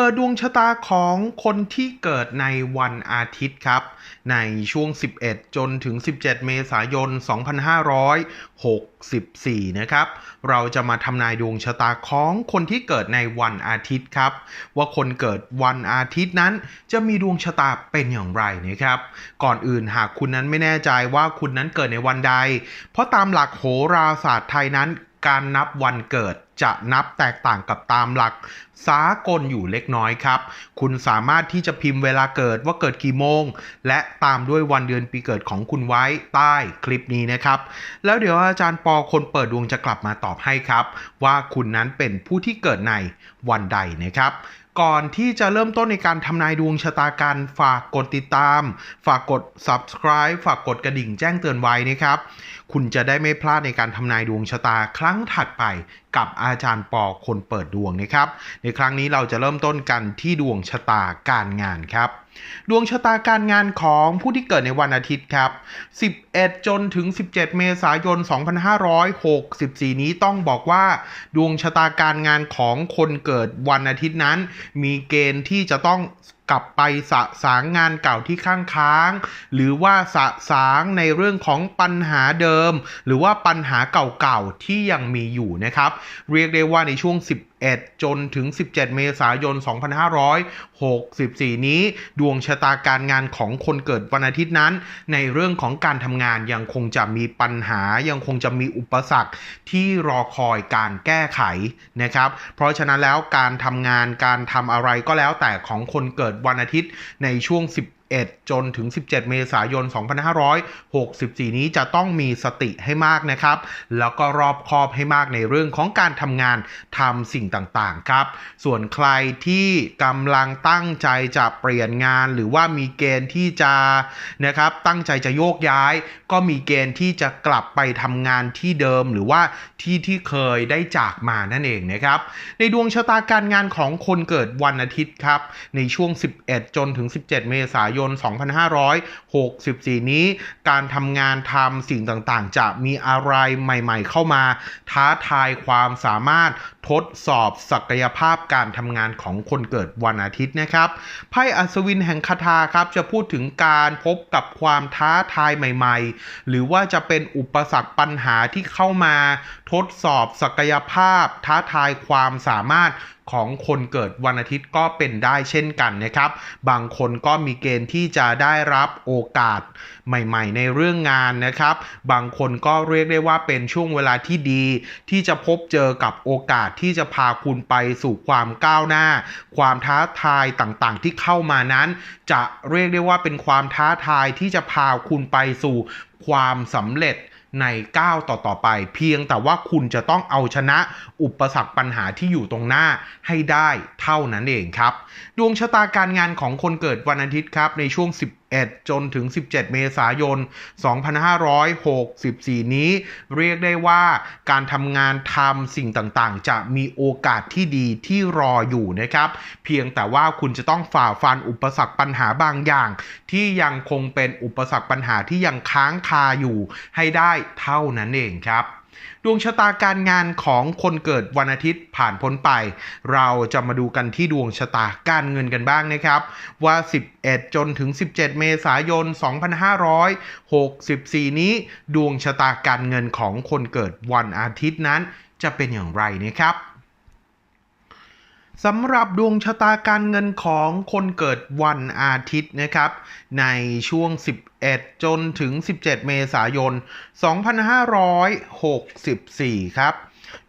ปิดดวงชะตาของคนที่เกิดในวันอาทิตย์ครับ ในช่วง 11 จนถึง 17 เมษายน 2564 นะครับ เราจะมาทำนายดวงชะตาของคนที่เกิดในวันอาทิตย์ครับ ว่าคนเกิดวันอาทิตย์นั้น จะมีดวงชะตาเป็นอย่างไรนะครับ ก่อนอื่นหากคุณนั้นไม่แน่ใจว่าคุณนั้นเกิดในวันใด เพราะตามหลักโหราศาสตร์ไทยนั้น การนับวันเกิดจะนับแตกต่างกับตามหลักสากลอยู่เล็กน้อยครับ คุณสามารถที่จะพิมพ์เวลาเกิดว่าเกิดกี่โมง และตามด้วยวันเดือนปีเกิดของคุณไว้ใต้คลิปนี้นะครับ แล้วเดี๋ยวอาจารย์ปอคนเปิดดวงจะกลับมาตอบให้ครับ ว่าคุณนั้นเป็นผู้ที่เกิดในวันใดนะครับ ก่อนที่จะเริ่มต้นในการทำนายดวงชะตาการฝากกดติดตาม ฝากกด subscribe ฝากกดกระดิ่งแจ้งเตือนไว้นะครับ คุณจะได้ไม่พลาดในการทำนายดวงชะตาครั้งถัดไปกับอาจารย์ปอคนเปิดดวงนะครับ ในครั้งนี้เราจะเริ่มต้นกันที่ดวงชะตาการงานครับ ดวงชะตาการงานของผู้ที่เกิดในวันอาทิตย์ครับ 11 จนถึง 17 เมษายน 2564 นี้ต้องบอกว่า ดวงชะตาการงานของคนเกิดวันอาทิตย์นั้น มีเกณฑ์ที่จะต้อง กลับไปสะสางงานเก่าที่ข้างค้าง หรือว่าสะสางในเรื่องของปัญหาเดิม หรือว่าปัญหาเก่าๆที่ยังมีอยู่นะครับ เรียกได้ว่าในช่วง11จนถึง 17 เมษายน 2564 นี้ ดวงชะตาการงานของคนเกิดวันอาทิตย์นั้น ในเรื่องของการทำงานยังคงจะมีปัญหา ยังคงจะมีอุปสรรคที่รอคอยการแก้ไขนะครับ เพราะฉะนั้นแล้วการทำงานการทำอะไรก็แล้วแต่ของคนเกิดวันอาทิตย์ในช่วง10 11 จนถึง 17 เมษายน 2564 นี้จะต้องมีสติให้มากนะครับ แล้วก็รอบคอบให้มากในเรื่องของการทำงานทำสิ่งต่างๆครับ ส่วนใครที่กำลังตั้งใจจะเปลี่ยนงาน หรือว่ามีเกณฑ์ที่จะนะครับตั้งใจจะโยกย้าย ก็มีเกณฑ์ที่จะกลับไปทำงานที่เดิมหรือว่าที่ที่เคยได้จากมานั่นเองนะครับ ในดวงชะตาการงานของคนเกิดวันอาทิตย์ครับ ในช่วง 11 จนถึง 17 เมษายนยน 2564 นี้ การทำงานทำสิ่งต่างๆ จะมีอะไรใหม่ๆ เข้ามา ท้าทายความสามารถทดสอบศักยภาพการทำงานของคนเกิดวันอาทิตย์นะครับไพ่อัศวินแห่งคาถาครับจะพูดถึงการพบกับความท้าทายใหม่ ๆ หรือว่าจะเป็นอุปสรรคปัญหาที่เข้ามา ทดสอบศักยภาพ ท้าทายความสามารถ ของคนเกิดวันอาทิตย์ก็เป็นได้เช่นกันนะครับ บางคนก็มีเกณฑ์ที่จะได้รับโอกาสใหม่ๆ ในเรื่องงานนะครับ บางคนก็เรียกได้ว่าเป็นช่วงเวลาที่ดี ที่จะพบเจอกับโอกาสที่จะพาคุณไปสู่ความก้าวหน้า ความท้าทายต่างๆ ที่เข้ามานั้น จะเรียกได้ว่าเป็นความท้าทายที่จะพาคุณไปสู่ความสำเร็จ ในก้าวต่อไป เพียงแต่ว่าคุณจะต้องเอาชนะอุปสรรคปัญหาที่อยู่ตรงหน้าให้ได้เท่านั้นเองครับ ดวงชะตาการงานของคนเกิดวันอาทิตย์ครับในช่วง 11 จนถึง 17 เมษายน 2564 นี้ เรียกได้ว่าการทำงานทำสิ่งต่างๆ จะมีโอกาสที่ดีที่รออยู่นะครับ เพียงแต่ว่าคุณจะต้องฝ่าฟันอุปสรรคปัญหาบางอย่าง ที่ยังคงเป็นอุปสรรคปัญหาที่ยังค้างคาอยู่ให้ได้เท่านั้นเองครับ ดวงชะตาการงานของคนเกิดวันอาทิตย์ผ่านพ้นไป เราจะมาดูกันที่ดวงชะตาการเงินกันบ้างนะครับ ว่า 11 จนถึง 17 เมษายน 2564 นี้ ดวงชะตาการเงินของคนเกิดวันอาทิตย์นั้นจะเป็นอย่างไรนะครับ สำหรับดวงชะตาการเงินของคนเกิดวันอาทิตย์นะครับ ในช่วง 11 จนถึง 17 เมษายน 2564 ครับ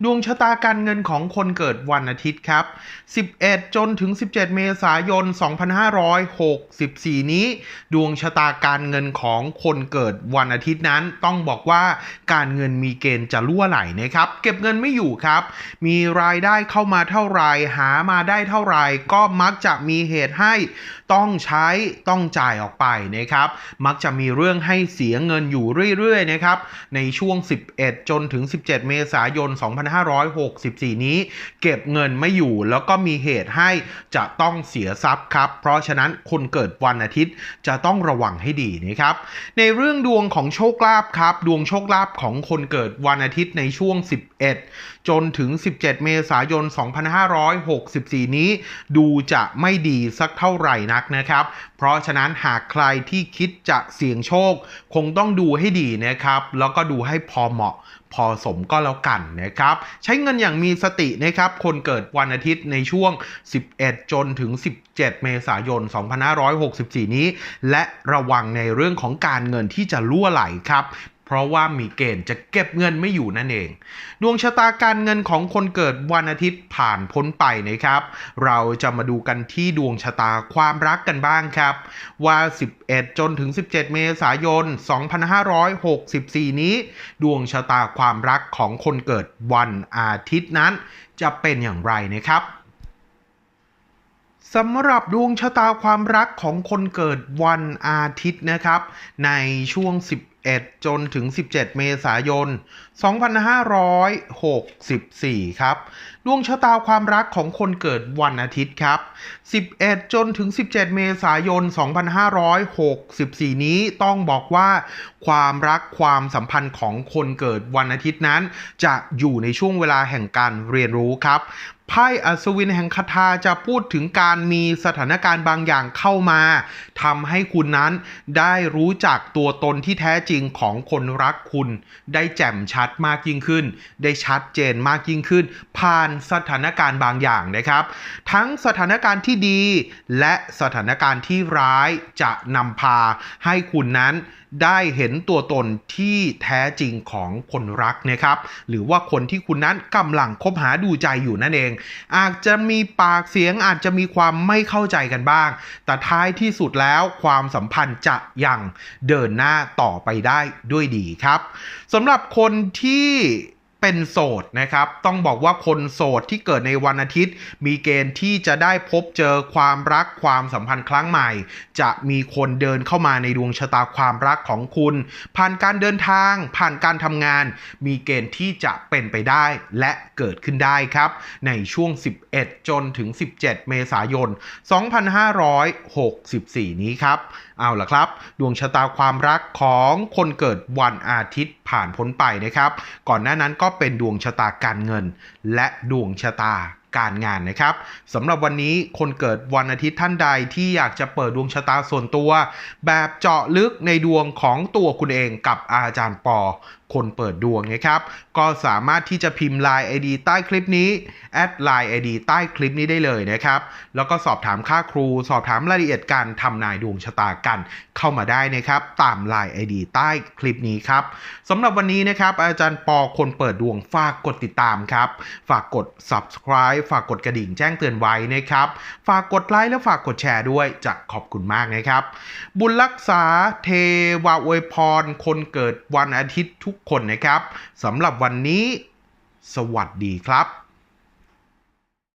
ดวงชะตาการเงินของคนเกิดวันอาทิตย์ครับ 11 จนถึง 17 เมษายน 2564 นี้ ดวงชะตาการเงินของคนเกิดวันอาทิตย์นั้น ต้องบอกว่าการเงินมีเกณฑ์จะรั่วไหลนะครับ เก็บเงินไม่อยู่ครับ มีรายได้เข้ามาเท่าไรหามาได้เท่าไรก็มักจะมีเหตุให้ต้องใช้ต้องจ่ายออกไปนะครับ มักจะมีเรื่องให้เสียเงินอยู่เรื่อยๆนะครับ ในช่วง 11 จนถึง 17 เมษายน2564 นี้ เก็บเงินไม่อยู่แล้วก็มีเหตุให้จะต้องเสียทรัพย์ครับ เพราะฉะนั้นคนเกิดวันอาทิตย์จะต้องระวังให้ดีนะครับ ในเรื่องดวงของโชคลาภครับ ดวงโชคลาภของคนเกิดวันอาทิตย์ในช่วง 11จนถึง 17 เมษายน 2564 นี้ ดูจะไม่ดีสักเท่าไหร่นักนะครับ เพราะฉะนั้นหากใครที่คิดจะเสี่ยงโชค คงต้องดูให้ดีนะครับ แล้วก็ดูให้พอเหมาะพอสมก็แล้วกันนะครับ ใช้เงินอย่างมีสตินะครับ คนเกิดวันอาทิตย์ในช่วง 11 จนถึง 17 เมษายน 2564 นี้ และระวังในเรื่องของการเงินที่จะล่วไหลครับ ราะว่ามีเกณฑ์จะเก็บเงินไม่อยู่นั่นเอง ดวงชะตาการเงินของคนเกิดวันอาทิตย์ผ่านพ้นไปนะครับ เราจะมาดูกันที่ดวงชะตาความรักกันบ้างครับ ว่า 11 จนถึง 17 เมษายน 2564 นี้ ดวงชะตาความรักของคนเกิดวันอาทิตย์นั้น จะเป็นอย่างไรนะครับสำหรับดวงชะตาความรักของคนเกิดวันอาทิตย์นะครับ ในช่วง 11 จนถึง 17 เมษายน 2564 ครับ ดวงชะตาความรักของคนเกิดวันอาทิตย์ครับ 11 จนถึง 17 เมษายน 2564 นี้ต้องบอกว่า ความรักความสัมพันธ์ของคนเกิดวันอาทิตย์นั้น จะอยู่ในช่วงเวลาแห่งการเรียนรู้ครับ ไพ่อัศวินแห่งคาถาจะพูดถึงการมีสถานการณ์บางอย่างเข้ามาทำให้คุณนั้นได้รู้จักตัวตนที่แท้จริงของคนรักคุณ ได้แจ่มชัดมากยิ่งขึ้น ได้ชัดเจนมากยิ่งขึ้น ผ่านสถานการณ์บางอย่างนะครับ ทั้งสถานการณ์ที่ดี และสถานการณ์ที่ร้ายจะนำพาให้คุณนั้น ได้เห็นตัวตนที่แท้จริงของคนรักนะครับ หรือว่าคนที่คุณนั้นกำลังคบหาดูใจอยู่นั่นเอง อาจจะมีปากเสียงอาจจะมีความไม่เข้าใจกันบ้าง แต่ท้ายที่สุดแล้วความสัมพันธ์จะยังเดินหน้าต่อไปได้ด้วยดีครับสำหรับคนที่ เป็นโสดนะครับ ต้องบอกว่าคนโสดที่เกิดในวันอาทิตย์ มีเกณฑ์ที่จะได้พบเจอความรักความสัมพันธ์ครั้งใหม่ จะมีคนเดินเข้ามาในดวงชะตาความรักของคุณ ผ่านการเดินทาง ผ่านการทำงาน มีเกณฑ์ที่จะเป็นไปได้และเกิดขึ้นได้ครับ ในช่วง 11 จนถึง 17 เมษายน 2564 นี้ครับ เอาล่ะครับ ดวงชะตาความรักของคนเกิดวันอาทิตย์ผ่านพ้นไปนะครับ ก่อนหน้านั้นก็เป็นดวงชะตาการเงิน และดวงชะตา การงานนะครับสำหรับวันนี้คนเกิดวันอาทิตย์ท่านใดที่อยากจะเปิดดวงชะตาส่วนตัว แบบเจาะลึกในดวงของตัวคุณเองกับอาจารย์ปอ คนเปิดดวงนะครับก็สามารถที่จะพิมพ์ Line ID ใต้คลิปนี้แอด Line ID ใต้คลิปนี้ได้เลยนะครับแล้วก็สอบถามค่าครู สอบถามรายละเอียดการทำนายดวงชะตากัน เข้ามาได้นะครับตาม Line ID ใต้คลิปนี้ครับสำหรับวันนี้นะครับอาจารย์ปอคนเปิดดวงฝากกดติดตามครับ ฝากกด subscribe ฝากกดกระดิ่งแจ้งเตือนไว้นะครับ ฝากกดไลค์และฝากกดแชร์ด้วยจะขอบคุณมากนะครับ บุญรักษาเทวาอวยพร คนเกิดวันอาทิตย์ทุกคนนะครับสำหรับวันนี้ สวัสดีครับ